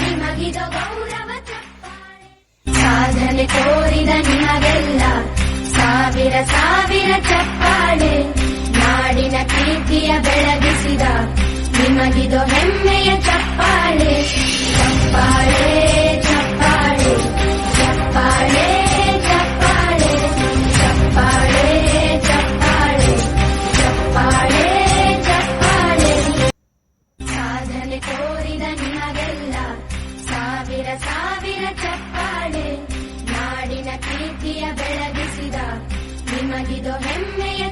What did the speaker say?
ನಿಮಗಿದ ಗೌರವ ಸಾಧನೆ ತೋರಿದ ನಿಮಗೆಲ್ಲ ಸಾವಿರ ಸಾವಿರ ಚಪ್ಪಾಳೆ. ನಾಡಿನ ಕೀರ್ತಿಯ ಬೆಳಗಿಸಿದ ನಿಮಗಿದು ಹೆಮ್ಮೆಯ ಚಪ್ಪಾಳೆ. ಚಪ್ಪಾಳೆ. ಸಾವಿರ ಚಪ್ಪಾಳೆ ನಾಡಿನ ಪ್ರೀತಿಯ ಬೆಳಗಿಸಿದ ನಿಮಗಿದು ಹೆಮ್ಮೆಯ